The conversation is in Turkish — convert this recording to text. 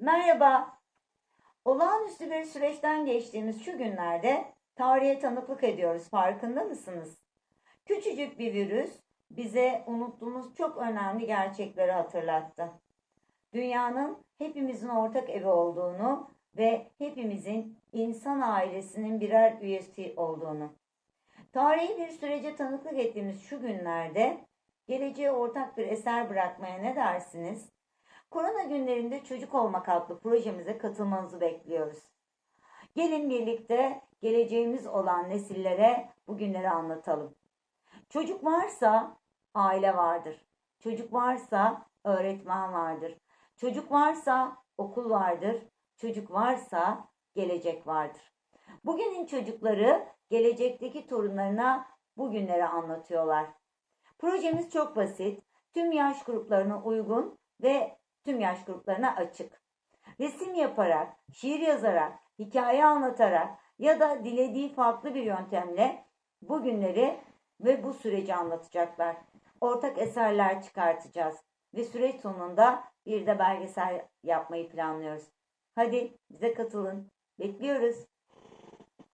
Merhaba. Olağanüstü bir süreçten geçtiğimiz şu günlerde tarihe tanıklık ediyoruz. Farkında mısınız? Küçücük bir virüs bize unuttuğumuz çok önemli gerçekleri hatırlattı. Dünyanın hepimizin ortak evi olduğunu ve hepimizin insan ailesinin birer üyesi olduğunu. Tarihi bir sürece tanıklık ettiğimiz şu günlerde geleceğe ortak bir eser bırakmaya ne dersiniz? Korona günlerinde Çocuk Olmak adlı projemize katılmanızı bekliyoruz. Gelin birlikte geleceğimiz olan nesillere bu günleri anlatalım. Çocuk varsa aile vardır. Çocuk varsa öğretmen vardır. Çocuk varsa okul vardır. Çocuk varsa gelecek vardır. Bugünün çocukları gelecekteki torunlarına bu günleri anlatıyorlar. Projemiz çok basit, tüm yaş gruplarına uygun ve tüm yaş gruplarına açık. Resim yaparak, şiir yazarak, hikaye anlatarak ya da dilediği farklı bir yöntemle bu günleri ve bu süreci anlatacaklar. Ortak eserler çıkartacağız ve süreç sonunda bir de belgesel yapmayı planlıyoruz. Hadi bize katılın. Bekliyoruz.